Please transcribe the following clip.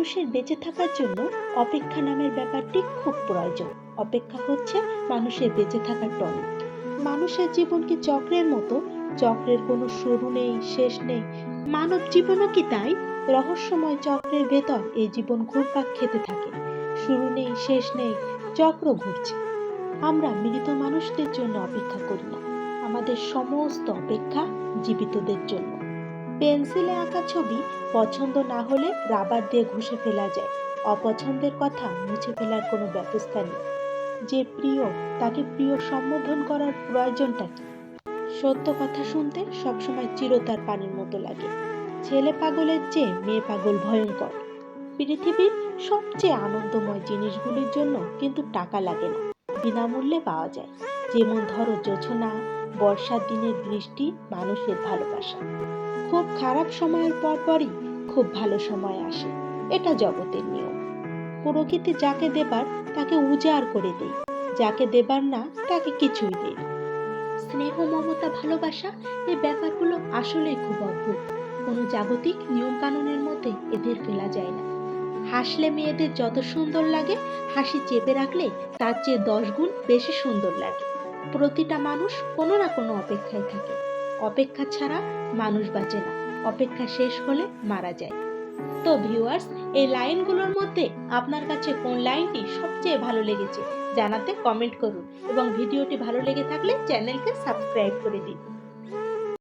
মানুষের বেঁচে থাকার জন্য অপেক্ষা নামের ব্যাপারটি খুব প্রয়োজন। অপেক্ষা হচ্ছে মানুষের বেঁচে থাকার টনিক মানুষের জীবন কি চক্রের মতো? চক্রের কোনো শুরু নেই, শেষ নেই। মানব জীবনও কি তাই? রহস্যময় চক্রের ভেতর এই জীবন ঘুরপাক খেতে থাকে। শুরু নেই, শেষ নেই, চক্র ঘুরছে। আমরা মৃত মানুষদের জন্য অপেক্ষা করি না। আমাদের সমস্ত অপেক্ষা জীবিতদের জন্য। পেন্সিলে আঁকা ছবি পছন্দ না হলে রাবার দিয়ে ঘষে ফেলা যায়। অপছন্দের কথা মুছে ফেলার কোনো ব্যবস্থা নেই। যে প্রিয়, তাকে প্রিয় সম্বোধন করার প্রয়োজনটা কি? সত্য কথা শুনতে সবসময় চিরতার পানির মতো লাগে। ছেলে পাগলের চেয়ে মেয়ে পাগল ভয়ঙ্কর। পৃথিবীর সবচেয়ে আনন্দময় জিনিসগুলির জন্য কিন্তু টাকা লাগে না। বিনামূল্যে পাওয়া যায়। যেমন ধরো, জোছনা, বর্ষার দিনের বৃষ্টি মানুষের ভালোবাসা। খুব খারাপ সময়ের পরপরই খুব ভালো সময় আসে। এটা জগতের নিয়ম। প্রকৃতি যাকে দেবার, তাকে উজাড় করে দেয় যাকে দেবার না, তাকে কিছুই দেয় স্নেহ, মমতা, ভালোবাসা, এই ব্যাপারগুলো আসলেই খুব অদ্ভুত। কোনো জাগতিক নিয়ম কানুনের মধ্যে এদের ফেলা যায় না। হাসলে মেয়েদের যত সুন্দর লাগে, হাসি চেপে রাখলে তার চেয়ে দশ গুণ বেশি সুন্দর লাগে। প্রতিটা মানুষ কোনো না কোনো অপেক্ষায় থাকে। অপেক্ষা ছাড়া মানুষ বাঁচে না। অপেক্ষা শেষ হলে মারা যায়। তো ভিউয়ার্স, এই লাইনগুলোর মধ্যে আপনার কাছে কোন লাইনটি সবচেয়ে ভালো লেগেছে জানাতে কমেন্ট করুন এবং ভিডিওটি ভালো লেগে থাকলে চ্যানেলকে সাবস্ক্রাইব করে দিন।